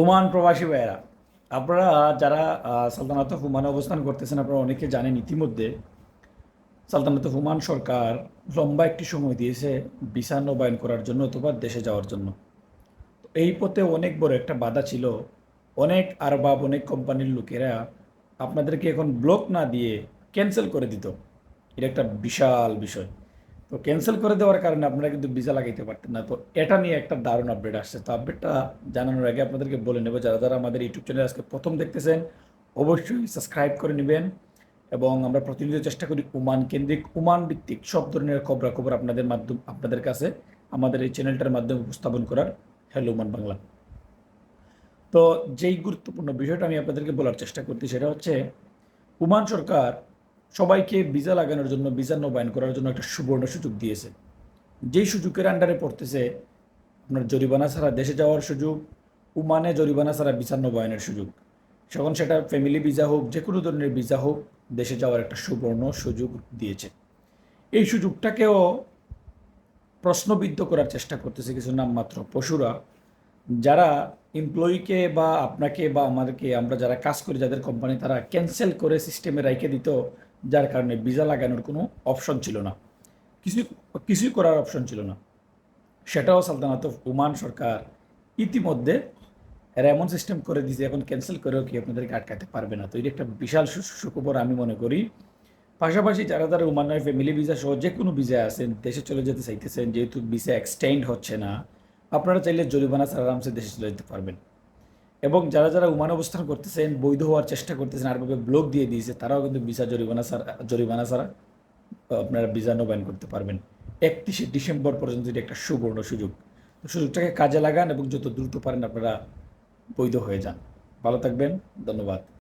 Oman প্রবাসী ভাইয়েরা, আপনারা যারা সালতানাত ওমানে অবস্থান করতেছেন, আপনারা অনেকে জানেন ইতিমধ্যে সালতানাত ওমান সরকার লম্বা একটি সময় দিয়েছে ভিসা নবায়ন করার জন্য অথবা দেশে যাওয়ার জন্য। এই পথে অনেক বড় একটা বাধা ছিল। অনেক আরবাব, অনেক কোম্পানির লোকেরা আপনাদেরকে এখন ব্লক না দিয়ে ক্যান্সেল করে দিত। এটা একটা বিশাল বিষয়। তো ক্যান্সেল করে দেওয়ার কারণে আপনারা কিন্তু ভিসা লাগাইতে পারতেন না। তো এটা নিয়ে একটা দারুণ আপডেট আসছে। তো আপডেটটা জানানোর আগে আপনাদেরকে বলে নেব, যারা যারা আমাদের ইউটিউব চ্যানেল আজকে প্রথম দেখতেছেন, অবশ্যই সাবস্ক্রাইব করে নেবেন এবং আমরা প্রতিনিয়ত চেষ্টা করি উমান কেন্দ্রিক, উমান ভিত্তিক সব ধরনের খবরাখবর আপনাদের মাধ্যম, আপনাদের কাছে, আমাদের এই চ্যানেলটার মাধ্যমে উপস্থাপন করার। হ্যালো, উমান বাংলা। তো যেই গুরুত্বপূর্ণ বিষয়টা আমি আপনাদেরকে বলার চেষ্টা করছি, সেটা হচ্ছে, উমান সরকার সবাইকে ভিসা লাগানোর জন্য, ভিসা নবায়ন করার জন্য একটা সুবর্ণ সুযোগ দিয়েছে। যেই সুযোগের আন্ডারে পড়তেছে, আপনার জরিমানা ছাড়া দেশে যাওয়ার সুযোগ উমানে জরিমানা ছাড়া ভিসা নবায়নের সুযোগ। তখন সেটা ফ্যামিলি ভিসা হোক যে কোনো ধরনের ভিসা হোক, দেশে যাওয়ার একটা সুবর্ণ সুযোগ দিয়েছে। এই সুযোগটাকেও প্রশ্নবিদ্ধ করার চেষ্টা করতেছে কিছু নামমাত্র পশুরা, যারা এমপ্লয়িকে বা আপনাকে বা আমাদেরকে, আমরা যারা কাজ করি, যাদের কোম্পানি তারা ক্যান্সেল করে সিস্টেমে রেখে দিত যার কারণে ভিসা লাগানোর কোনো অপশন ছিল না। কিছু, কিছুই করার অপশন ছিল না। সেটাও সালতানাত ওমান সরকার ইতিমধ্যে এমন সিস্টেম করে দিয়েছে। এখন ক্যান্সেল করেও কি আপনাদেরকে আটকাতে পারবে না। তো এটা একটা বিশাল সুখবর আমি মনে করি। পাশাপাশি যারা যারা ওমানের ফ্যামিলি ভিসা সহ যে কোনো ভিসা আছেন, দেশে চলে যেতে চাইতেছেন, যেহেতু ভিসা এক্সটেন্ড হচ্ছে না, আপনারা চাইলে জরিমানা ছাড়া আরামসে দেশে চলে যেতে পারবেন। এবং যারা যারা উমান অবস্থান করতেছেন, বৈধ হওয়ার চেষ্টা করতেছেন আরভাবে ব্লক দিয়ে দিয়েছে, তারাও কিন্তু ভিসা জরিমানা ছাড়া জরিমানা ছাড়া আপনারা ভিসা নবায়ন করতে পারবেন। একত্রিশে ডিসেম্বর পর্যন্ত এটি একটা সুবর্ণ সুযোগ। সুযোগটাকে কাজে লাগান এবং যত দ্রুত পারেন আপনারা বৈধ হয়ে যান। ভালো থাকবেন, ধন্যবাদ।